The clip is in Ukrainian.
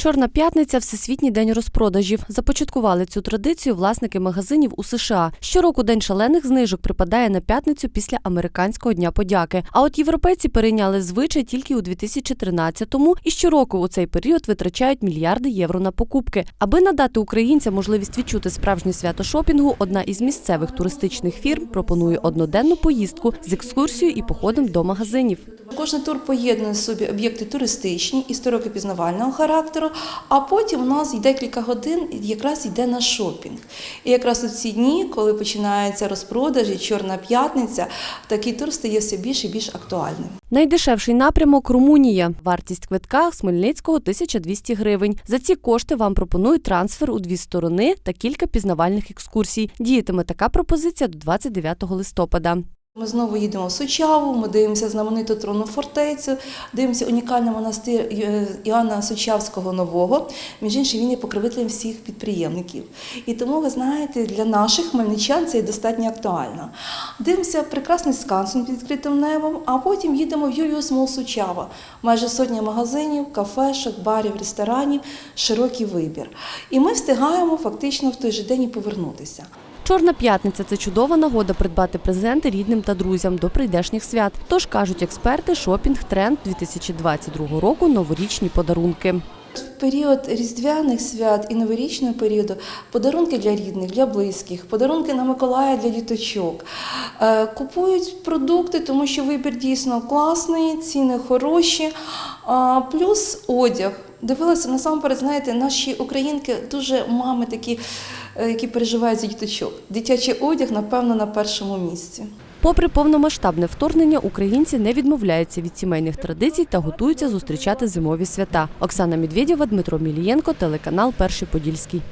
Чорна п'ятниця всесвітній день розпродажів. Започаткували цю традицію власники магазинів у США. Щороку день шалених знижок припадає на п'ятницю після американського дня подяки. А от європейці перейняли звичай тільки у 2013-му і щороку у цей період витрачають мільярди євро на покупки. Аби надати українцям можливість відчути справжнє свято шопінгу, одна із місцевих туристичних фірм пропонує одноденну поїздку з екскурсією і походом до магазинів. Кожний тур поєднує собі об'єкти туристичні, історико-пізнавального характеру, а потім у нас декілька годин якраз йде на шопінг. І якраз у ці дні, коли починаються розпродажі, Чорна п'ятниця, такий тур стає все більш і більш актуальним. Найдешевший напрямок Румунія. Вартість квитка з Хмельницького 1200 гривень. За ці кошти вам пропонують трансфер у дві сторони та кілька пізнавальних екскурсій. Діятиме така пропозиція до 29 листопада. Ми знову їдемо в Сучаву, ми дивимося знамениту тронну фортецю, дивимося унікальний монастир Е- Іоанна Сучавського Нового. Між іншим, він є покровителем всіх підприємників. І тому, ви знаєте, для наших хмельничан це є достатньо актуально. Дивимося прекрасний скансен під відкритим небом, а потім їдемо в Юліус Мол Сучава. Майже сотня магазинів, кафешок, барів, ресторанів, широкий вибір. І ми встигаємо фактично в той же день і повернутися. Чорна п'ятниця це чудова нагода придбати презенти рідним та друзям до прийдешніх свят. Тож кажуть експерти, шопінг тренд 2022 року новорічні подарунки. В період різдвяних свят і новорічного періоду подарунки для рідних, для близьких, подарунки на Миколая для діточок. Е, Купують продукти, тому що вибір дійсно класний, ціни хороші, плюс одяг. Дивилася насамперед, знаєте, наші українки дуже мами такі, е, які переживають за діточок. Дитячий одяг, напевно, на першому місці. Попри повномасштабне вторгнення, українці не відмовляються від сімейних традицій та готуються зустрічати зимові свята. Оксана Медведєва, Дмитро Мілієнко, телеканал Перший Подільський.